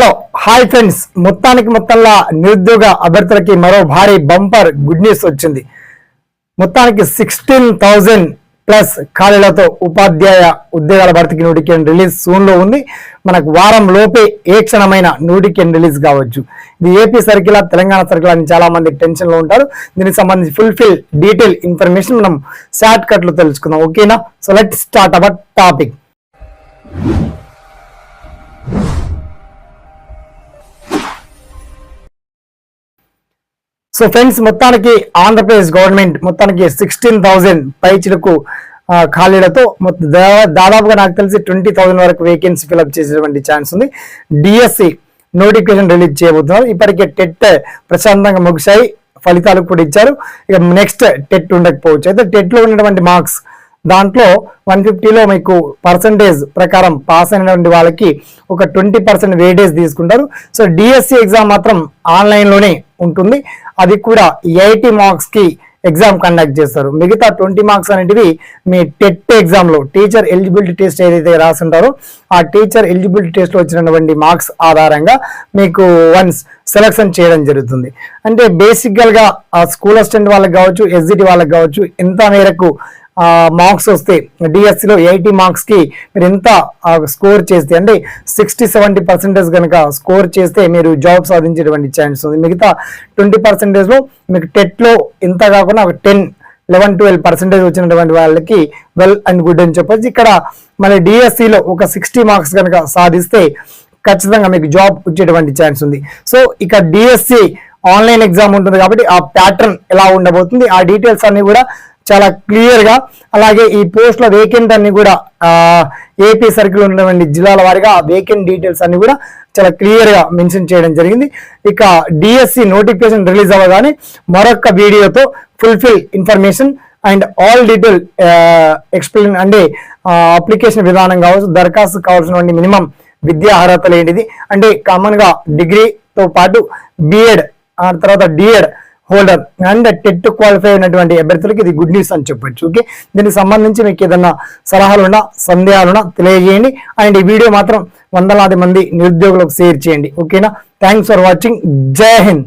Hello hi friends. మొత్తానికి మొత్తంలా నిరుద్యోగ అభ్యర్థులకి మరో భారీ బంపర్ గుడ్ న్యూస్ వచ్చింది. మొత్తానికి సిక్స్టీన్ థౌజండ్ ప్లస్ ఖాళీలతో ఉపాధ్యాయ ఉద్యోగాల భర్తీకి నోటిఫికేషన్ రిలీజ్ సూన్లో ఉంది. మనకు వారం లోపే ఏ క్షణమైన నోటిఫికేషన్ రిలీజ్ కావచ్చు. ఇది ఏపీ సర్కిల్ తెలంగాణ సర్కిల్ అని చాలా మంది టెన్షన్లో ఉంటారు. దీనికి సంబంధించి ఫుల్ఫిల్ డీటెయిల్ ఇన్ఫర్మేషన్ మనం షార్ట్ కట్లో తెలుసుకుందాం. ఓకేనా? So let start our topic so friends మొత్తానికి ఆంధ్రప్రదేశ్ గవర్నమెంట్ మొత్తానికి సిక్స్టీన్ థౌజండ్ పైచులకు ఖాళీలతో మొత్తం దాదాపుగా నాకు తెలిసి ట్వంటీ థౌజండ్ వరకు వేకెన్సీ ఫిల్అప్ చేసేటువంటి ఛాన్స్ ఉంది. డిఎస్సి నోటిఫికేషన్ రిలీజ్ చేయబోతున్నారు. ఇప్పటికే టెట్ ప్రశాంతంగా ముగిశాయి. ఫలితాలు కూడా ఇచ్చారు. ఇక నెక్స్ట్ టెట్ ఉండకపోవచ్చు. అయితే టెట్లో ఉన్నటువంటి మార్క్స్ దాంట్లో వన్ ఫిఫ్టీలో మీకు పర్సంటేజ్ ప్రకారం పాస్ అయినటువంటి వాళ్ళకి ఒక ట్వంటీ పర్సెంట్ వేటేజ్ తీసుకుంటారు. సో డిఎస్సి ఎగ్జామ్ మాత్రం ఆన్లైన్లోనే ఉంటుంది. అది కూడా ఎయిటీ మార్క్స్కి ఎగ్జామ్ కండక్ట్ చేస్తారు. మిగతా ట్వంటీ మార్క్స్ అనేటివి మీ టెట్ ఎగ్జామ్లో టీచర్ ఎలిజిబిలిటీ టెస్ట్ ఏదైతే రాసుంటారో ఆ టీచర్ ఎలిజిబిలిటీ టెస్ట్లో వచ్చినటువంటి మార్క్స్ ఆధారంగా మీకు వన్స్ సెలక్షన్ చేయడం జరుగుతుంది. అంటే బేసికల్గా ఆ స్కూల్ అసిస్టెంట్ వాళ్ళకి కావచ్చు ఎస్జిటి వాళ్ళకి కావచ్చు ఎంత మేరకు మార్క్స్ వస్తే డిఎస్సిలో ఎయిటీ మార్క్స్కి మీరు ఎంత స్కోర్ చేస్తే అంటే సిక్స్టీ సెవెంటీ పర్సెంటేజ్ కనుక స్కోర్ చేస్తే మీరు జాబ్ సాధించేటువంటి ఛాన్స్ ఉంది. మిగతా ట్వంటీ పర్సెంటేజ్లో మీకు టెట్లో ఇంత కాకుండా ఒక టెన్ లెవెన్ ట్వెల్వ్ పర్సెంటేజ్ వచ్చినటువంటి వాళ్ళకి వెల్ అండ్ గుడ్ అని చెప్పొచ్చు. ఇక్కడ మన డిఎస్సిలో ఒక సిక్స్టీ మార్క్స్ కనుక సాధిస్తే ఖచ్చితంగా మీకు జాబ్ వచ్చేటువంటి ఛాన్స్ ఉంది. సో ఇక డిఎస్సి ఆన్లైన్ ఎగ్జామ్ ఉంటుంది కాబట్టి ఆ ప్యాటర్న్ ఎలా ఉండబోతుంది? ఆ డీటెయిల్స్ అన్ని కూడా చాలా క్లియర్గా అలాగే ఈ పోస్టుల వేకెంట్ అన్ని కూడా ఏపీ సర్కిల్ ఉన్నటువంటి జిల్లాల వారిగా వేకెంట్ డీటెయిల్స్ అన్ని కూడా చాలా క్లియర్గా మెన్షన్ చేయడం జరిగింది. ఇక డిఎస్సి నోటిఫికేషన్ రిలీజ్ అవ్వగానే మరొక వీడియోతో fulfil information and all detail explain అంటే అప్లికేషన్ విధానం కావచ్చు దరఖాస్తు కావాల్సినటువంటి మినిమం విద్యా అర్హతలు ఏంటిది. అంటే కామన్గా డిగ్రీతో పాటు బిఎడ్ ఆ తర్వాత DEd holder and TET qualify అయినటువంటి అభ్యర్థులకు ఇది గుడ్ న్యూస్ అని చెప్పొచ్చు. ఓకే దీనికి సంబంధించి మీకు ఏదన్నా సలహాలున్నా సందేహాలున్నా తెలియజేయండి. అండ్ ఈ వీడియో మాత్రం వందలాది మంది నిరుద్యోగులకు షేర్ చేయండి. ఓకేనా థ్యాంక్స్ ఫర్ వాచింగ్ జై హింద్.